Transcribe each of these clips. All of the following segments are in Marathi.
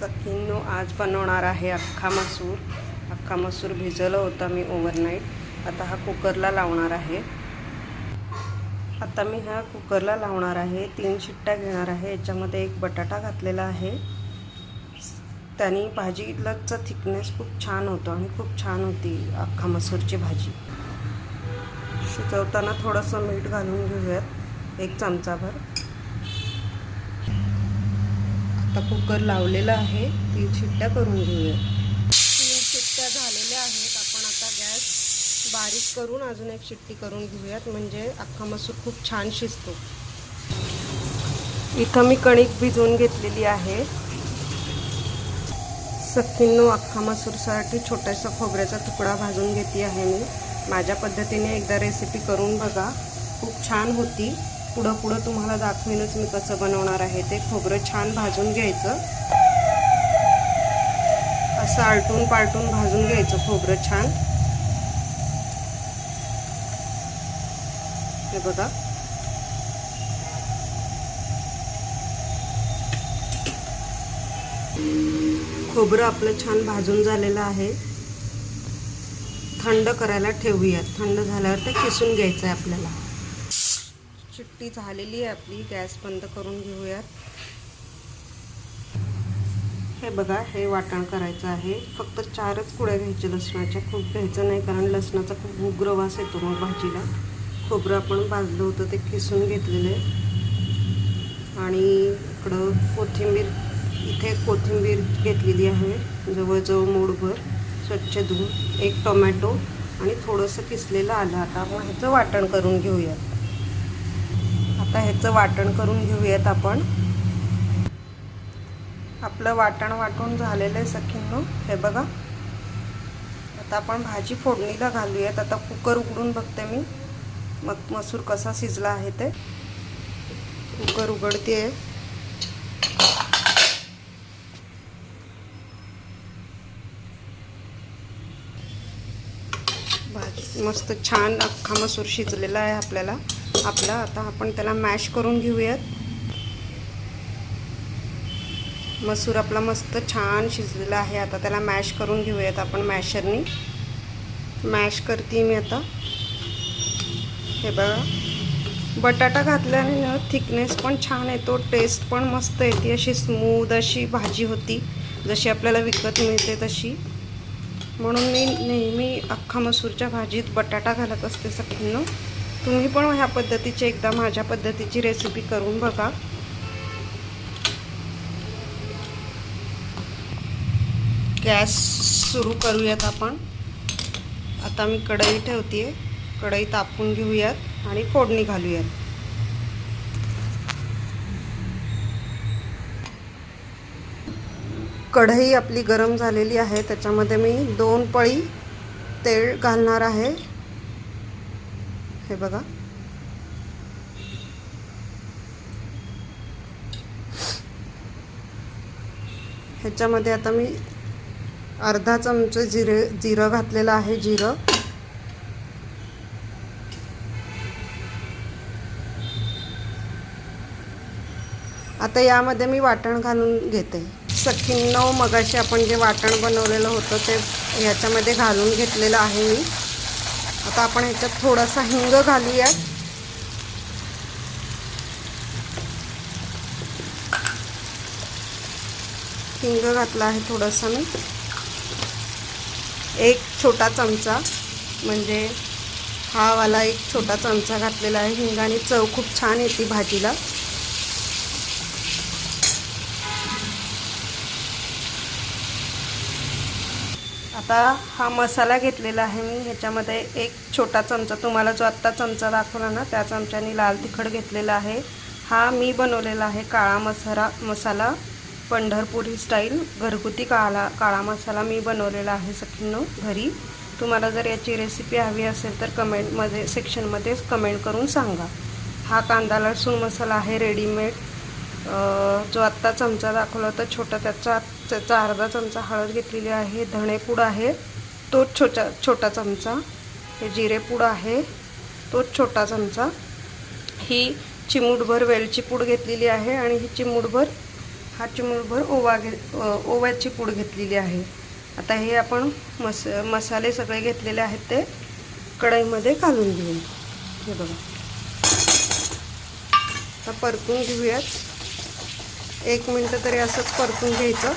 सखींनो आज बनवणार आहे अख्खा मसूर. अख्खा मसूर भिजवला होता मी ओव्हरनाईट आता हा कुकरला लावणार आहे. आता मी हा कुकरला लावणार आहे. तीन शिट्ट्या घेणार आहे. याच्यामध्ये एक बटाटा घातलेला आहे. त्याने भाजीलाचा थिकनेस खूप छान होतो आणि खूप छान होती अख्खा मसूरची भाजी. शिजवताना थोडंसं मीठ घालून घेऊयात. एक चमचाभर. आता कुकर लावलेला आहे. तीन शिट्ट्या करून घेऊया. तीन शिट्ट्या झालेल्या आहेत. आपण आता गॅस बारीक करून अजून एक शिट्टी करून घेऊयात. म्हणजे अख्खा मसूर खूप छान शिजतो. इथं मी कणिक भिजवून घेतलेली आहे. सखींनो अख्खा मसूरसाठी छोटासा खोबऱ्याचा तुकडा भाजून घेते आहे मी. माझ्या पद्धतीने एकदा रेसिपी करून बघा. खूप छान होती. पुढं पुढं तुम्हाला दाखवीनच मी कसं बनवणार आहे ते. खोबरं छान भाजून घ्यायचं. असं आलटून पालटून भाजून घ्यायचं खोबरं छान. हे बघा. खोबरं आपलं छान भाजून झालेलं आहे. थंड करायला ठेवूयात. थंड झाल्यावर ते किसून घ्यायचं आहे आपल्याला. चिट्टी झालेली आहे आपली. गॅस बंद करून घेऊयात. हे बघा हे वाटण करायचं आहे. फक्त चारच कुड्या घ्यायच्या लसणाच्या. खूप घ्यायचं नाही कारण लसणाचा खूप उग्र वास येतो मग भाजीला. खोबरं आपण भाजलं होतं ते किसून घेतलेलं आहे. आणि इकडं कोथिंबीर इथे कोथिंबीर घेतलेली आहे. जवळजवळ मोडभर स्वच्छ धुवून. एक टोमॅटो आणि थोडंसं किसलेलं आलं. आता आपण ह्याचं वाटण करून घेऊयात. आता ह्याचं वाटण करून घेऊयात आपण. आपलं वाटण वाटून झालेलं आहे सखींनो. हे बघा. आता आपण भाजी फोडणीला घालूयात. आता कुकर उघडून बघते मी. मग मसूर कसा शिजला आहे ते. कुकर उघडते भाजी मस्त छान अख्खा मसूर शिजलेला आहे आपल्याला. आपला. आता आपण त्याला मॅश करून घेऊयात. मसूर आपला मस्त छान शिजलेला आहे. आता त्याला मॅश करून घेऊयात आपण मॅशरनी मॅश करते मी आता. हे बघा. बटाटा घातल्याने थिकनेस पण छान येतो टेस्ट पण मस्त येते. अशी स्मूद अशी भाजी होती. जशी आपल्याला विकत मिळते तशी. म्हणून मी नेहमी अख्खा मसूरच्या भाजीत बटाटा घालत असते सगळ्यांना. तुम्ही पण ह्या पद्धतीची एकदा माझ्या पद्धतीची रेसिपी करून बघा. गॅस सुरू करूयात आपण. आता मी कढई ठेवते कढई तापून घेऊयात आणि फोडणी घालूयात. कढई आपली गरम झालेली आहे त्याच्यामध्ये मी दोन पळी तेल घालणार आहे. हे बघा. ह्याच्यामध्ये आता मी अर्धा चमचे जिरे जिरं घातलेलं आहे जिरं. आता यामध्ये मी वाटण घालून घेते. सखींनो मगाशी आपण जे वाटण बनवलेलं होतं ते ह्याच्यामध्ये घालून घेतलेलं आहे मी. आता आपण ह्याच्यात थोडासा हिंग घालूयात. हिंग घातला आहे थोडासा मी. एक छोटा चमचा म्हणजे हा वाला एक छोटा चमचा घातलेला आहे. हिंगाने चव खूप छान येते भाजीला. आता हा मसाला घेतलेला आहे मी. ह्याच्यामध्ये एक छोटा चमचा तुम्हाला जो आत्ता चमचा दाखवला ना त्या चमच्याने लाल तिखट घेतलेला आहे. हा मी बनवलेला आहे काळा मसाला मसाला पंढरपुरी स्टाईल. घरगुती काळा काळा मसाला मी बनवलेला आहे सखींनो घरी. तुम्हाला जर याची रेसिपी हवी असेल तर कमेंटमध्ये सेक्शनमध्ये कमेंट करून सांगा. हा कांदा लसूण मसाला आहे रेडीमेड जो आत्ता चमचा दाखवला होता छोटा त्याचा त्याचा अर्धा चमचा हळद घेतलेली आहे धणेपूड आहे तोच छोटा छोटा चमचा. हे जिरेपूड आहे तोच छोटा चमचा. ही चिमूटभर वेलची पूड घेतलेली आहे आणि ही चिमूटभर हा चिमूटभर ओवा घे ओव्याची पूड घेतलेली आहे. आता हे आपण मस मसाले सगळे घेतलेले आहेत ते कढईमध्ये घालून घेऊ. हे बघा. आता परतून घेऊयात. एक मिनटं तरी असंच परतून घ्यायचं.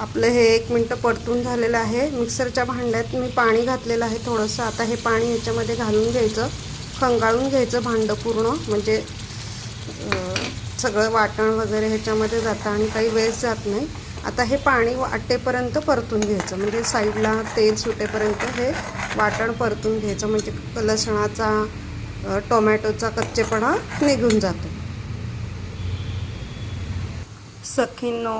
आपलं हे एक मिनटं परतून झालेलं आहे. मिक्सरच्या भांड्यात मी पाणी घातलेलं आहे थोडंसं. आता हे पाणी ह्याच्यामध्ये घालून घ्यायचं. खंगाळून घ्यायचं भांडं पूर्ण. म्हणजे सगळं वाटण वगैरे ह्याच्यामध्ये जातं आणि काही वेस्ट जात नाही. आता हे पाणी वाटेपर्यंत परतून घ्यायचं. म्हणजे साईडला तेल सुटेपर्यंत हे वाटण परतून घ्यायचं. म्हणजे लसणाचा टोमॅटोचा कच्चेपणा निघून जातो. सखींनो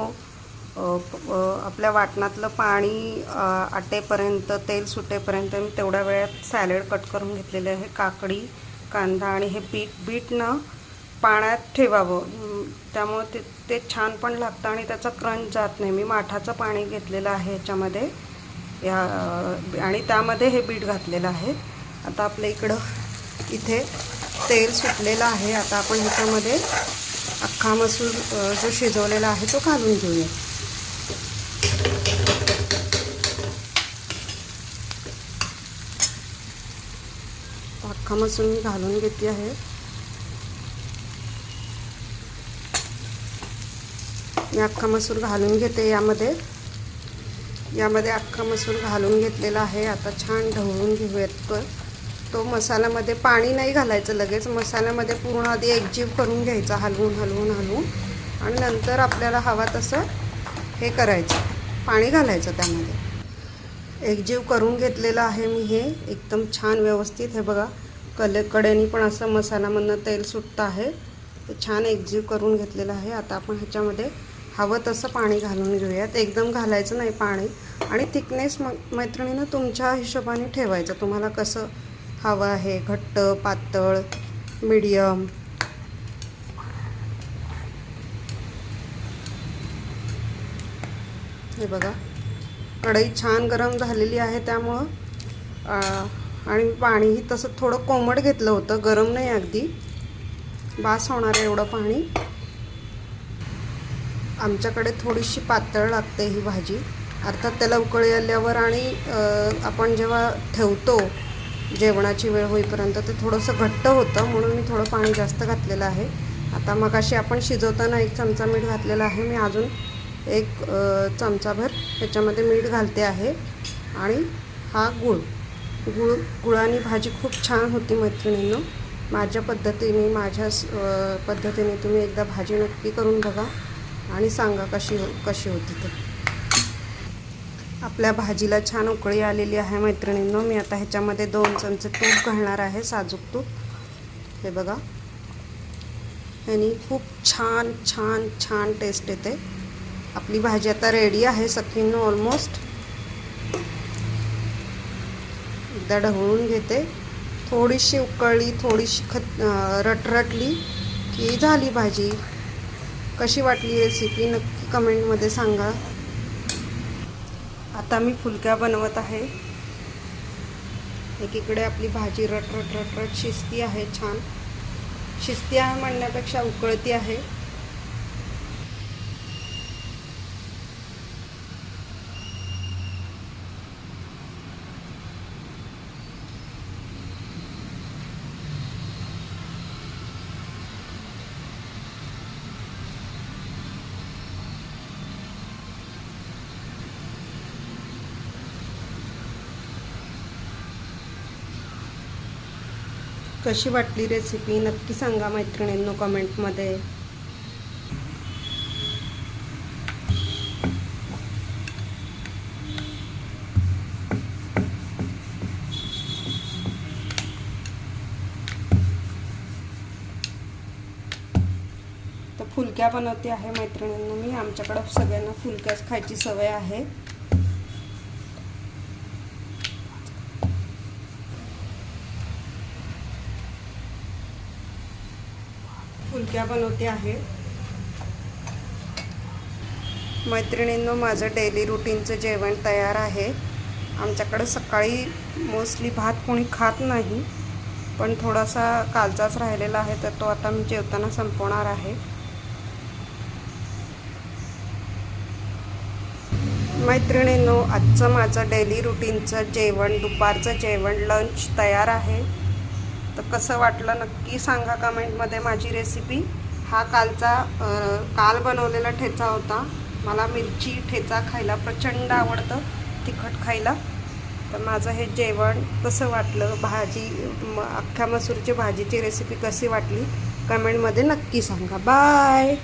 आपल्या वाटणातलं पाणी आटेपर्यंत तेल सुटेपर्यंत मी तेवढ्या वेळात सॅलड कट करून घेतलेले आहे. काकडी कांदा आणि हे बीट बीट ना पाण्यात ठेवावं. त्यामुळे त्यामुळं ते ते छान पण लागतं आणि त्याचा क्रंच जात नाही. मी माठाचं पाणी घेतलेलं आहे ह्याच्यामध्ये या आणि त्यामध्ये हे बीट घातलेलं आहे. आता आपल्या इकडं इथे तेल सुटलेलं आहे. आता आपण ह्याच्यामध्ये अख्खा मसूर जो शिजवलेला आहे तो घालून घेऊया. अख्खा मसूर मी घालून घेते आहे. मी अख्खा मसूर घालून घेते यामध्ये. यामध्ये अख्खा मसूर घालून घेतलेला आहे. आता छान ढवळून घेऊयात तो तो मसाल्यामध्ये पाणी नाही घालायचं लगेच. मसाल्यामध्ये पूर्ण आधी एकजीव करून घ्यायचा हलवून हलवून हलवून. आणि नंतर आपल्याला हवा तसं हे करायचं. पाणी घालायचं त्यामध्ये. एकजीव करून घेतलेलं आहे मी हे. एकदम छान व्यवस्थित. हे बघा कले कडेनी पण असं मसाल्यामधनं तेल सुटतं आहे. ते छान एकजीव करून घेतलेलं आहे. आता आपण ह्याच्यामध्ये हवं तसं पाणी घालून घेऊयात. एकदम घालायचं नाही पाणी. आणि थिकनेस म मैत्रिणीनं तुमच्या हिशोबाने ठेवायचं. तुम्हाला कसं हवं आहे? घट्ट पातळ मीडियम हे बघा. कढई छान गरम झालेली आहे त्यामुळं आणि पाणीही तसं थोडं कोमट घेतलं होतं. गरम नाही अगदी. बास होणार आहे एवढं पाणी. आमच्याकडे थोडीशी पातळ लागते ही भाजी. अर्थात त्याला उकळी आल्यावर आणि आपण जेव्हा ठेवतो जेवणाची वेळ होईपर्यंत ते थोडंसं घट्ट होतं म्हणून मी थोडं पाणी जास्त घातलेलं आहे. आता मग अशी आपण शिजवताना एक चमचा मीठ घातलेला आहे. मी अजून एक चमचाभर ह्याच्यामध्ये मीठ घालते आहे. आणि हा गूळ. गुळ गुळाने भाजी खूप छान होती मैत्रिणींनो. माझ्या पद्धतीने माझ्या पद्धतीने तुम्ही एकदा भाजी नक्की करून बघा. आणि सांगा कशी हो कशी होती ते. आपल्या भाजीला छान उकळी आलेली आहे मैत्रिणींनो. मी आता ह्याच्यामध्ये दोन चमचे तूप घालणार आहे साजूक तूप. हे बघा. ह्यानी खूप छान छान छान टेस्ट येते. आपली भाजी आता रेडी आहे सखींनो ऑलमोस्ट एकदा ढवळून घेते. थोडीशी उकळली थोडीशी खत रटरटली की झाली भाजी. कशी वाटली रेसिपी नक्की कमेंटमध्ये सांगा. आता मी फुलक्या बनवत आहे. एकीकडे आपली भाजी रट रट रट रट शिजती आहे छान. शिजती आहे म्हणण्यापेक्षा उकळती आहे. कशी वाटली रेसिपी नक्की सांगा मैत्रिणींनो कमेंटमध्ये तर फुलक्या बनवते आहे मैत्रिणींनो मी. आमच्याकडं सगळ्यांना फुलक्याच खायची सवय आहे. सुक्या बनवते आहे. मैत्रिणींनो माझं डेली रुटीनचं जेवण तयार आहे. आमच्याकडं सकाळी मोस्टली भात कोणी खात नाही पण थोडासा कालचाच राहिलेला आहे तर तो आता मी जेवताना संपवणार आहे. मैत्रिणींनो आजचं माझं डेली रुटीनचं जेवण दुपारचं जेवण लंच तयार आहे. तर कसं वाटलं नक्की सांगा कमेंटमध्ये. माझी रेसिपी हा कालचा काल बनवलेला ठेचा होता. मला मिरची ठेचा खायला प्रचंड आवडतं तिखट खायला. तर माझं हे जेवण कसं वाटलं? भाजी म अख्ख्या मसूरची भाजीची रेसिपी कशी वाटली? कमेंटमध्ये नक्की सांगा. बाय